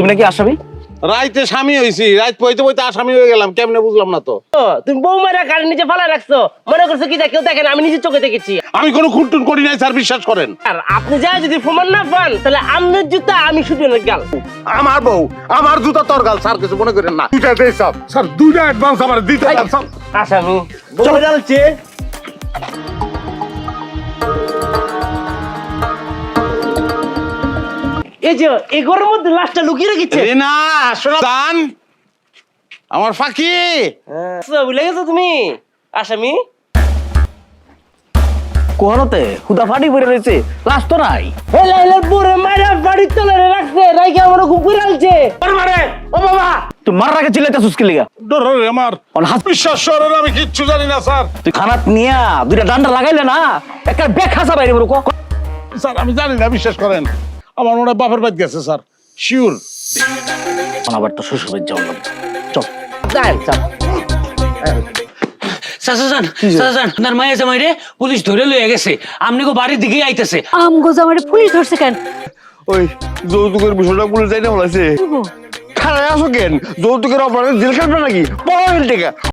তুমি নাকি আসামি? রাইতে স্বামী হয়েছি রাইত বইতে বইতে আসামি হয়ে গেলাম কেমনে বুঝলাম না তো? তুমি বৌমারা গাড়ির নিচে ফালা রাখছো? মনে করছ কি কেউ দেখেন আমি নিজের চোখে দেখেছি। আমি কোনো খুনটুন করি নাই স্যার বিশ্বাস করেন। আর আপনি যা যদি প্রমাণ না পান তাহলে আমনের জুতা আমি শুধু না গাল। আমার বউ আমার জুতা তোর গাল স্যার কিছু মনে করেন না। দুইটা দেই সব স্যার দুইটা অ্যাডভান্স আমার দিতে দেন, স্যার। আসামি। চলে যাচ্ছে এই যে এগোর মধ্যে লাশটা লুকিয়ে রেখেছে। রিনা শোনো দান। আমার ফাঁকি। ভুলে গেছো তুমি? আসামি? কোহরতে হুদা ফাটি পড়ে রয়েছে লাশ তো নাই। হেলাইলের বুড়ো মারা বাড়ির তলে রাখছে রাইকে আমার খুব করে আনছে। মারে ও বাবা। তুই মার রাখে চিল্লাইতেছিস কি লিগা? ডর রে আমার। অন হাত বিশ্বাস আমি কিচ্ছু জানি না স্যার। তুই খানাত নিয়া দুইটা ডান্ডা লাগাইলে না একটা ব্যাগ খাসা বাইরে বড় স্যার আমি জানি না বিশ্বাস করেন। আমার মনে হয় বাপের বাড়ি গেছে স্যার। শিওর আবার তো শ্বশুর বাড়ি যাওয়া লাগবে চল। যাই। চল। সাসাজান সাসাজান আপনার মায়ের জামাই পুলিশ ধরে লয়ে গেছে। আপনি গো বাড়ির দিকে আইতেছে। আমগো জামারে পুলিশ ধরছে কেন? ওই যৌতুকের বিষয়টা পুলিশ যাই না বলেছে খারাপ আসো কেন? যৌতুকের অপরাধে জেল নাকি? বড় টাকা।